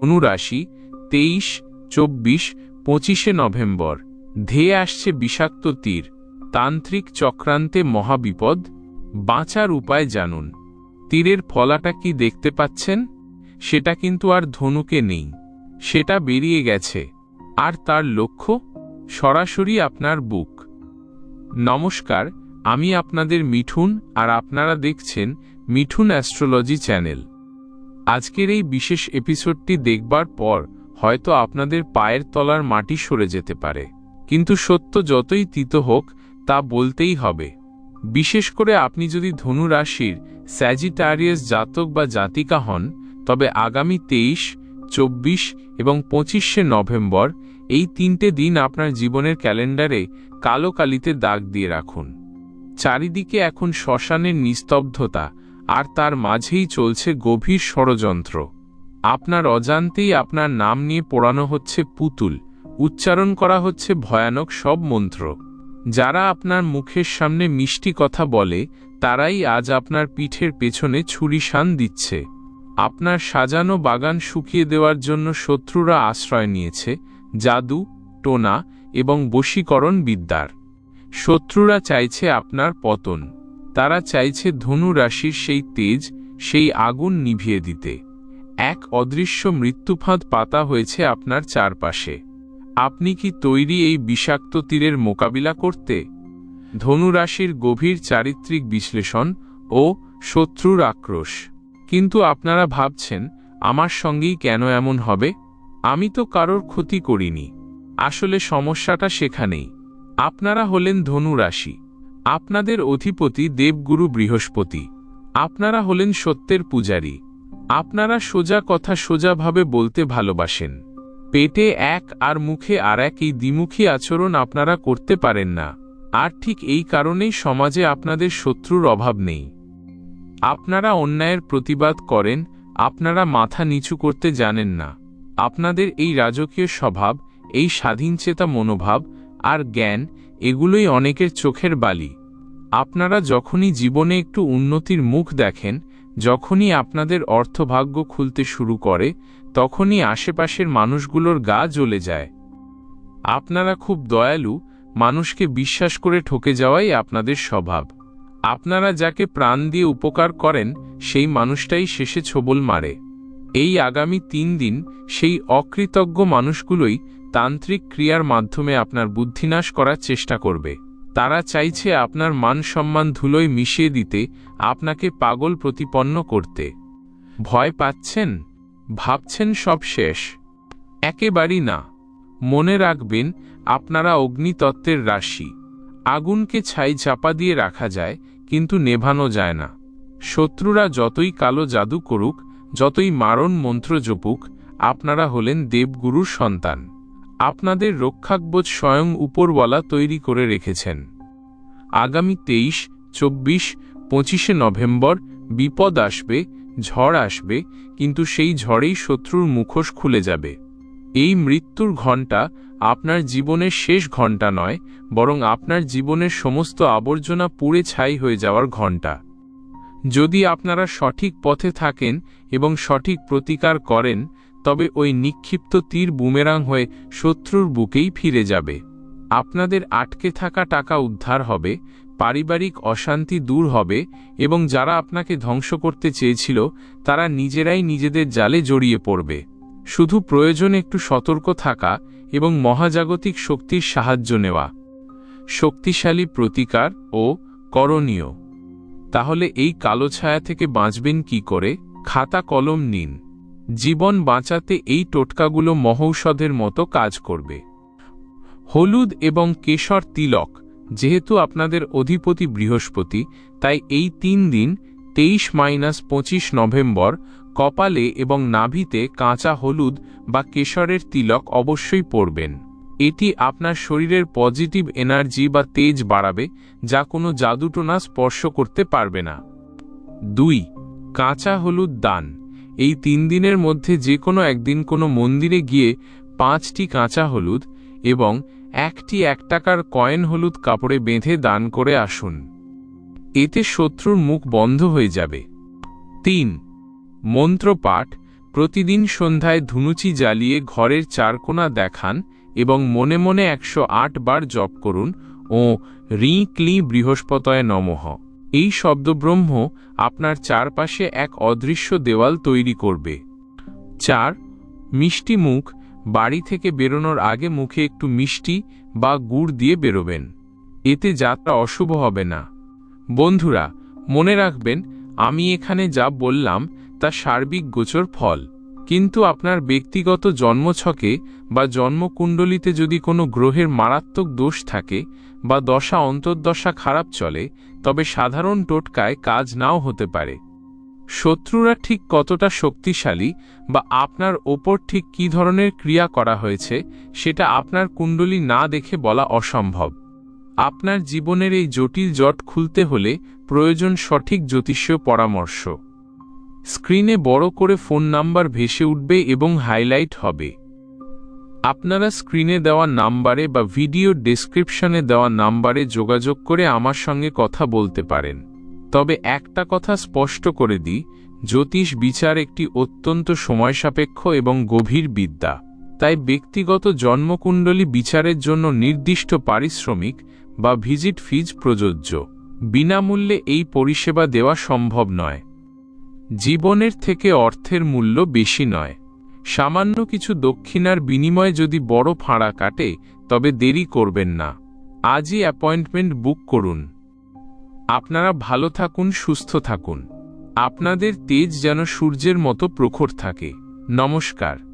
অনুরাশি, তেইশ, চব্বিশ, পঁচিশে নভেম্বর। ধেয়ে আসছে বিষাক্ত তীর। তান্ত্রিক চক্রান্তে মহাবিপদ। বাঁচার উপায় জানুন। তীরের ফলাটা কি দেখতে পাচ্ছেন? সেটা কিন্তু আর ধনুকে নেই। সেটা বেরিয়ে গেছে। আর তার লক্ষ্য? সরাসরি আপনার বুক। নমস্কার, আমি আপনাদের মিঠুন আর আপনারা দেখছেন মিঠুন অ্যাস্ট্রোলজি চ্যানেল। আজকের এই বিশেষ এপিসোডটি দেখবার পর হয়তো আপনাদের পায়ের তলার মাটি সরে যেতে পারে। কিন্তু সত্য যতই তিত হোক, তা বলতেই হবে। বিশেষ করে আপনি যদি ধনু রাশির স্যাজিটারিয়াস জাতক বা জাতিকা হন, তবে আগামী তেইশ, চব্বিশ এবং পঁচিশে নভেম্বর এই তিনটে দিন আপনার জীবনের ক্যালেন্ডারে কালো কালিতে দাগ দিয়ে রাখুন। চারিদিকে এখন শ্মশানের নিস্তব্ধতা আর তার মাঝেই চলছে গভীর ষড়যন্ত্র। আপনার অজান্তেই আপনার নাম নিয়ে পড়ানো হচ্ছে পুতুল, উচ্চারণ করা হচ্ছে ভয়ানক সব মন্ত্র। যারা আপনার মুখের সামনে মিষ্টি কথা বলে, তারাই আজ আপনার পিঠের পেছনে ছুরি শান দিচ্ছে। আপনার সাজানো বাগান শুকিয়ে দেওয়ার জন্য শত্রুরা আশ্রয় নিয়েছে, জাদু, টোনা এবং বশীকরণ বিদ্যার শত্রুরা চাইছে আপনার পতন। তারা চাইছে ধনু রাশির সেই তেজ, সেই আগুন নিভিয়ে দিতে। এক অদৃশ্য মৃত্যুফাঁদ পাতা হয়েছে আপনার চারপাশে। আপনি কি তৈরি এই বিষাক্ত তীরের মোকাবিলা করতে? ধনুরাশির গভীর চারিত্রিক বিশ্লেষণ ও শত্রুর আক্রোশ। কিন্তু আপনারা ভাবছেন, আমার সঙ্গেই কেন এমন হবে? আমি তো কারোর ক্ষতি করিনি। আসলে সমস্যাটা সেখানেই। আপনারা হলেন ধনুরাশি আপনাদের অধিপতি দেবগুরু বৃহস্পতি। আপনারা হলেন সত্যের পূজারী। আপনারা সোজা কথা সোজাভাবে বলতে ভালোবাসেন। পেটে এক আর মুখে আর এক এই দ্বিমুখী আচরণ আপনারা করতে পারেন না। আর ঠিক এই কারণেই সমাজে আপনাদের শত্রুর অভাব নেই। আপনারা অন্যায়ের প্রতিবাদ করেন, আপনারা মাথা নিচু করতে জানেন না। আপনাদের এই রাজকীয় স্বভাব, এই স্বাধীনচেতা মনোভাব আর জ্ঞান, এগুলোই অনেকের চোখের বালি। আপনারা যখনই জীবনে একটু উন্নতির মুখ দেখেন, যখনই আপনাদের অর্থভাগ্য খুলতে শুরু করে, তখনই আশেপাশের মানুষগুলোর গা জ্বলে যায়। আপনারা খুব দয়ালু, মানুষকে বিশ্বাস করে ঠকে যাওয়াই আপনাদের স্বভাব। আপনারা যাকে প্রাণ দিয়ে উপকার করেন, সেই মানুষটাই শেষে ছবল মারে। এই আগামী তিন দিন, সেই অকৃতজ্ঞ মানুষগুলোই তান্ত্রিক ক্রিয়ার মাধ্যমে আপনার বুদ্ধিনাশ করার চেষ্টা করবে। তারা চাইছে আপনার মান সম্মান ধুলোয় মিশিয়ে দিতে, আপনাকে পাগল প্রতিপন্ন করতে। ভয় পাচ্ছেন? ভাবছেন সব শেষ। একেবারেই না। মনে রাখবেন, আপনারা অগ্নিতত্ত্বের রাশি। আগুনকে ছাই চাপা দিয়ে রাখা যায়, কিন্তু নেভানো যায় না। শত্রুরা যতই কালো জাদু করুক, যতই মারণ মন্ত্র জপুক, আপনারা হলেন দেবগুরুর সন্তান। আপনাদের রক্ষাকবোধ স্বয়ং উপরওয়ালা তৈরি করে রেখেছেন। আগামী তেইশ, চব্বিশ, পঁচিশে নভেম্বর বিপদ আসবে, ঝড় আসবে, কিন্তু সেই ঝড়েই শত্রুর মুখোশ খুলে যাবে। এই মৃত্যুর ঘণ্টা আপনার জীবনের শেষ ঘণ্টা নয়, বরং আপনার জীবনের সমস্ত আবর্জনা পুড়ে ছাই হয়ে যাওয়ার ঘণ্টা। যদি আপনারা সঠিক পথে থাকেন এবং সঠিক প্রতিকার করেন তবে ওই নিক্ষিপ্ত তীর বুমেরাং হয়ে শত্রুর বুকেই ফিরে যাবে। আপনাদের আটকে থাকা টাকা উদ্ধার হবে, পারিবারিক অশান্তি দূর হবে এবং যারা আপনাকে ধ্বংস করতে চেয়েছিল, তারা নিজেরাই নিজেদের জালে জড়িয়ে পড়বে। শুধু প্রয়োজন একটু সতর্ক থাকা এবং মহাজাগতিক শক্তির সাহায্য নেওয়া। শক্তিশালী প্রতিকার ও করণীয়। তাহলে এই কালো ছায়া থেকে বাঁচবেন কি করে? খাতা কলম নিন। জীবন বাঁচাতে এই টোটকাগুলো মহৌষধের মতো কাজ করবে। হলুদ এবং কেশর তিলক, যেহেতু আপনাদের অধিপতি বৃহস্পতি, তাই এই তিন দিন, তেইশ মাইনাস পঁচিশ নভেম্বর, কপালে এবং নাভিতে কাঁচা হলুদ বা কেশরের তিলক অবশ্যই পরবেন। এটি আপনার শরীরের পজিটিভ এনার্জি বা তেজ বাড়াবে, যা কোনো জাদুটোনা স্পর্শ করতে পারবে না। দুই, কাঁচা হলুদ দান। এই তিন দিনের মধ্যে যে কোনো একদিন কোনো মন্দিরে গিয়ে পাঁচটি কাঁচা হলুদ এবং একটি এক টাকার কয়েন হলুদ কাপড়ে বেঁধে দান করে আসুন। এতে শত্রুর মুখ বন্ধ হয়ে যাবে। তিন, মন্ত্রপাঠ। প্রতিদিন সন্ধ্যায় ধুনুচি জ্বালিয়ে ঘরের চারকোনা দেখান এবং মনে মনে একশো আট বার জপ করুন। ও রি ক্লি বৃহস্পতয় নমঃ। এই শব্দব্রহ্ম আপনার চারপাশে এক অদৃশ্য দেওয়াল তৈরি করবে। চার, মিষ্টি মুখ বাড়ি থেকে বেরোনোর আগে মুখে একটু মিষ্টি বা গুড় দিয়ে বেরোবেন। এতে যাত্রা অশুভ হবে না। বন্ধুরা, মনে রাখবেন, আমি এখানে যা বললাম তা সার্বিক গোচর ফল। কিন্তু আপনার ব্যক্তিগত জন্মছকে বা জন্মকুণ্ডলিতে যদি কোনো গ্রহের মারাত্মক দোষ থাকে বা দশা অন্তর্দশা খারাপ চলে, তবে সাধারণ টোটকায় কাজ নাও হতে পারে। শত্রুরা ঠিক কতটা শক্তিশালী বা আপনার ওপর ঠিক কী ধরনের ক্রিয়া করা হয়েছে, সেটা আপনার কুণ্ডলী না দেখে বলা অসম্ভব। আপনার জীবনের এই জটিল জট খুলতে হলে প্রয়োজন সঠিক জ্যোতিষীয় পরামর্শ। স্ক্রিনে বড় করে ফোন নাম্বার ভেসে উঠবে এবং হাইলাইট হবে। আপনারা স্ক্রিনে দেওয়া নাম্বারে বা ভিডিও ডেসক্রিপশনে দেওয়া নাম্বারে যোগাযোগ করে আমার সঙ্গে কথা বলতে পারেন। তবে একটা কথা স্পষ্ট করে দিই, জ্যোতিষ বিচার একটি অত্যন্ত সময়সাপেক্ষ এবং গভীর বিদ্যা। তাই ব্যক্তিগত জন্মকুণ্ডলী বিচারের জন্য নির্দিষ্ট পারিশ্রমিক বা ভিজিট ফিজ প্রযোজ্য। বিনামূল্যে এই পরিষেবা দেওয়া সম্ভব নয়। জীবনের থেকে অর্থের মূল্য বেশি নয়। সামান্য কিছু দক্ষিণার বিনিময়ে যদি বড় ফাঁড়া কাটে, তবে দেরি করবেন না। আজই অ্যাপয়েন্টমেন্ট বুক করুন। আপনারা ভালো থাকুন, সুস্থ থাকুন। আপনাদের তেজ যেন সূর্যের মতো প্রখর থাকে। নমস্কার।